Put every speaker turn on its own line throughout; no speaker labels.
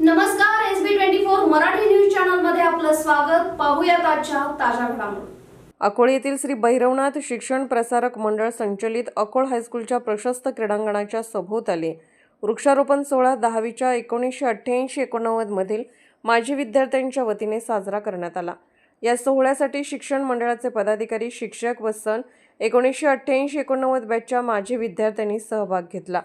नमस्कार S B twenty four Marathi news चॅनलमध्ये आपलं स्वागत. पाहूया आजच्या ताज्या घडामोडी.
अकोळ येथील श्री भैरवनाथ शिक्षण प्रसारक मंडळ संचलित अकोळ हायस्कूलच्या प्रशस्त क्रीडांगणाच्या सभोवताली वृक्षारोपण सोहळा दहावीच्या एकोणीसशे अठ्ठ्याऐंशी एकोणनव्वदमधील माजी विद्यार्थ्यांच्या वतीने साजरा करण्यात आला. या सोहळ्यासाठी शिक्षण मंडळाचे पदाधिकारी शिक्षक व सन एकोणीसशे अठ्ठ्याऐंशी एकोणनव्वद बॅचच्या माजी विद्यार्थ्यांनी सहभाग घेतला.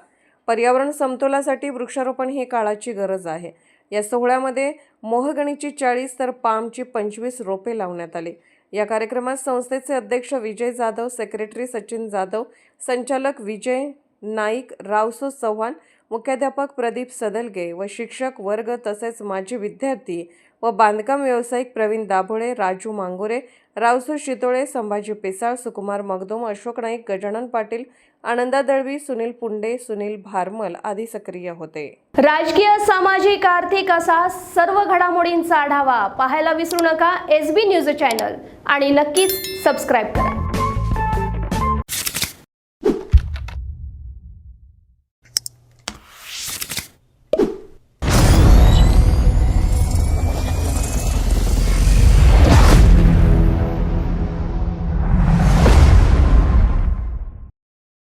पर्यावरण समतोलासाठी वृक्षारोपण ही काळाची गरज आहे. या सोहळ्यामध्ये मोहगणीची चाळीस तर पामची पंचवीस रोपे लावण्यात आली. या कार्यक्रमात संस्थेचे अध्यक्ष विजय जाधव सेक्रेटरी सचिन जाधव संचालक विजय नाईक रावसो चव्हाण मुख्याध्यापक प्रदीप सदलगे व शिक्षक वर्ग तसेच माजी विद्यार्थी व बांधकाम व्यावसायिक प्रवीण दाभोळे राजू मांगोरे रावसू शितोळे संभाजी पेसाळ सुकुमार मगदोम अशोक नाईक गजानन पाटील आनंदा दळवी सुनील पुंडे सुनील भारमल आदी सक्रिय होते.
राजकीय सामाजिक आर्थिक असा सर्व घडामोडींचा आढावा पाहायला विसरू नका. एस बी न्यूज चॅनल आणि नक्कीच सबस्क्राईब करा.